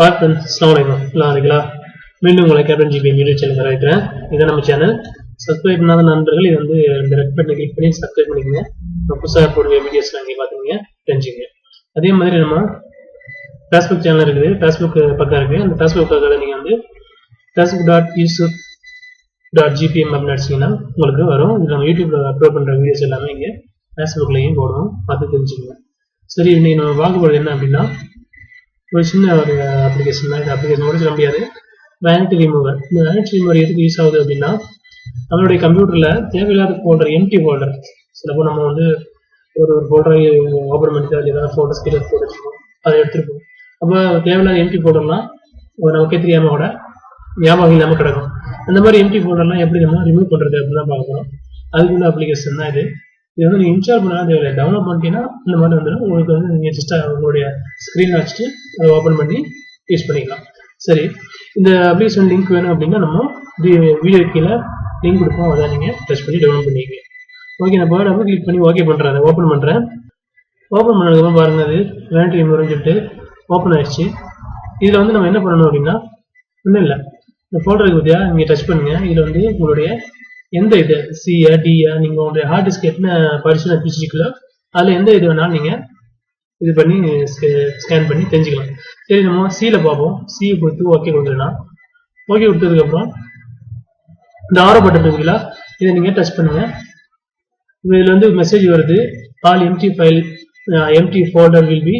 Hi friends அஸ்லாம் வலைக்கம் மீண்டும் உங்களை கேப்டன் ஜிபி யூடியூப் சேனல் வரவேற்கிறேன். இதான் நம்ம சேனல். சப்ஸ்கிரைப் பண்ணாத நண்பர்கள் இது வந்து இந்த ரெட் பட்டனை கிளிக் பண்ணி சப்ஸ்கிரைப் பண்ணிக்கங்க. புதுசாக போடுற வீடியோஸ் இங்கே பார்த்துங்க தெரிஞ்சுங்க. அதே மாதிரி நம்ம ஃபேஸ்புக் சேனல் இருக்குது. ஃபேஸ்புக் பக்கம் இருக்குது அந்த ஃபேஸ்புக் பக்கத்தில் நீங்கள் வந்து Facebook dot Yusuf dot GBM அப்படின்னு அடிச்சிங்கன்னா உங்களுக்கு வரும். இது நம்ம யூடியூப்பில் அப்லோட் பண்ணுற வீடியோஸ் எல்லாமே இங்கே ஃபேஸ்புக்லேயும் போடுவோம் பார்த்து தெரிஞ்சுக்கோங்க. சரி இன்னைக்கு நம்ம பார்க்க போகிறது என்ன அப்படின்னா ஒரு சின்ன ஒரு அப்ளிகேஷன் தான் இந்த அப்ளிகேஷன் கூட சொல்ல முடியாது. வேனிட்டி ரிமூவர் இந்த வேனிட்டி ரிமூவர் எதுக்கு யூஸ் ஆகுது அப்படின்னா நம்மளுடைய கம்ப்யூட்டரில் தேவையில்லாத ஃபோல்டர் எம்டி ஃபோல்டர் சிலப்போ நம்ம வந்து ஒரு ஒரு ஃபோல்டரை ஓப்பன் பண்ணிட்டு அதில் ஏதாவது ஃபோட்டோஸ் கீழே போட்டுருக்கோம் அதை எடுத்துருப்போம். அப்போ தேவையில்லாத எம்டி ஃபோல்டர்லாம் நமக்கே தெரியாம கூட ஞாபகம் இல்லாமல் கிடக்கும். அந்த மாதிரி எம்டி ஃபோல்டர்லாம் எப்படி நம்ம ரிமூவ் பண்ணுறது அப்படின்னு தான் பார்க்குறோம் அதுக்குள்ள அப்ளிகேஷன் தான் இது. இது வந்து நீங்கள் இன்ஸ்டால் பண்ணாலும் தேவையில்லை டவுன்லோட் பண்ணிட்டீங்கன்னா இந்த மாதிரி வந்துடும். உங்களுக்கு வந்து நீங்கள் ஜஸ்ட்டாக உங்களுடைய ஸ்க்ரீன் வச்சுட்டு அதை ஓப்பன் பண்ணி யூஸ் பண்ணிக்கலாம். சரி. இந்த அப்ளிகேஷன் லிங்க் வேணும் அப்படின்னா நம்ம வீடியோ கீழே லிங்க் கொடுப்போம். அதை நீங்கள் டச் பண்ணி டவுன்லோட் பண்ணிக்கங்க. ஓகே நான் பேர்ட் கிளிக் பண்ணி ஓகே பண்ணுறேன் அதை ஓப்பன் பண்ணுறேன் ஓப்பன் பண்ணதுக்கப்புறம் பாருங்க அது வேண்டி சொல்லிட்டு ஓப்பன் ஆயிடுச்சு. இதில் வந்து நம்ம என்ன பண்ணணும் அப்படின்னா ஒன்றும் இல்லை. இந்த ஃபோல்டர் இருக்கு நீங்கள் டச் பண்ணுங்க. இதில் வந்து உங்களுடைய எந்த இது? சிஏ டிஏ நீங்கள் உங்களுடைய ஹார்ட் டிஸ்க் எத்தனை பர்சன்ட் பிடிச்சிருக்கோ அதில் எந்த இது வேணாலும் நீங்கள் இது பண்ணி ஸ்கேன் பண்ணி தெரிஞ்சுக்கலாம். சரி நம்ம சியில் பார்ப்போம். சியை கொடுத்து ஓகே கொடுத்துடலாம். ஓகே கொடுத்ததுக்கப்புறம் இந்த ஆரோ பட்டன் இருக்குங்களா இதை நீங்கள் டச் பண்ணுங்கள் இதில் வந்து மெசேஜ் வருது. All empty file empty folder will be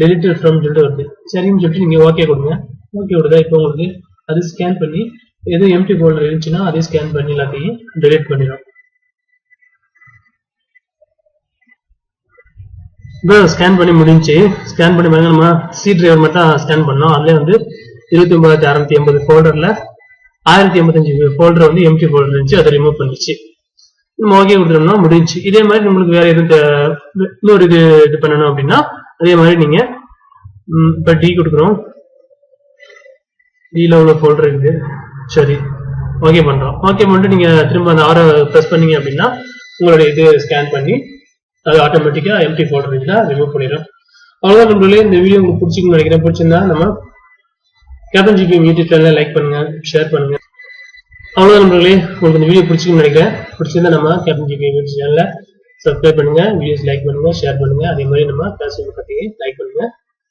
deleted from சொல்லிட்டு வருது சரின்னு சொல்லிட்டு நீங்கள் ஓகே கொடுங்க. ஓகே கொடுத்தா இப்போ உங்களுக்கு அது ஸ்கேன் பண்ணி எது எம்டி ஃபோல்டர் இருந்துச்சுன்னா அதையும் ஸ்கேன் பண்ணி எல்லாத்தையும் டெலிட் பண்ணிடும் இப்போ ஸ்கேன் பண்ணி முடிஞ்சு ஸ்கேன் பண்ணி பாருங்க நம்ம சி டிரைவர் மட்டும் ஸ்கேன் பண்ணோம். அதுலேயே வந்து இருபத்தி ஒன்பதாயிரத்தி அறுநூத்தி எண்பது ஃபோல்டரில் ஆயிரத்தி எண்பத்தஞ்சு ஃபோல்டர் வந்து எம்டி ஃபோல்டர் இருந்துச்சு அதை ரிமூவ் பண்ணிச்சு. நம்ம ஓகே கொடுத்துட்டோம்னா முடிஞ்சு. இதே மாதிரி நம்மளுக்கு வேற எதுவும் இன்னொரு இது இது பண்ணணும் அப்படின்னா அதே மாதிரி நீங்க இப்போ டி கொடுக்குறோம். டில உள்ள ஃபோல்டர் இருக்குது சரி. ஓகே பண்றோம். ஓகே பண்ணிட்டு நீங்க திரும்ப அந்த ஆரை ப்ரெஸ் பண்ணீங்க அப்படின்னா உங்களுடைய இது ஸ்கேன் பண்ணி அது ஆட்டோமேட்டிக்கா எம்டி ஃபோல்டர் இருந்தா ரிமூவ் பண்ணிடும் அவ்வளவுதான் நண்பர்களே இந்த வீடியோ உங்களுக்கு பிடிச்சிக்கணும்னு நினைக்கிறேன். பிடிச்சிருந்தா நம்ம கேப்டன் ஜிபி யூடியூப் சேனலை லைக் பண்ணுங்க ஷேர் பண்ணுங்க. அவ்வளவுதான் நண்பர்களே உங்களுக்கு இந்த வீடியோ பிடிச்சிக்கணும்னு நினைக்கிறேன். பிடிச்சிருந்தா நம்ம கேப்டன் ஜிபி யூடியூப் சேனலை சப்ஸ்கிரைப் பண்ணுங்க வீடியோஸ் லைக் பண்ணுங்க ஷேர் பண்ணுங்க. அதே மாதிரி நம்ம பேசுவதை பத்தி லைக் பண்ணுங்க.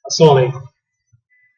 அஸ்லாம் வலைக்கம்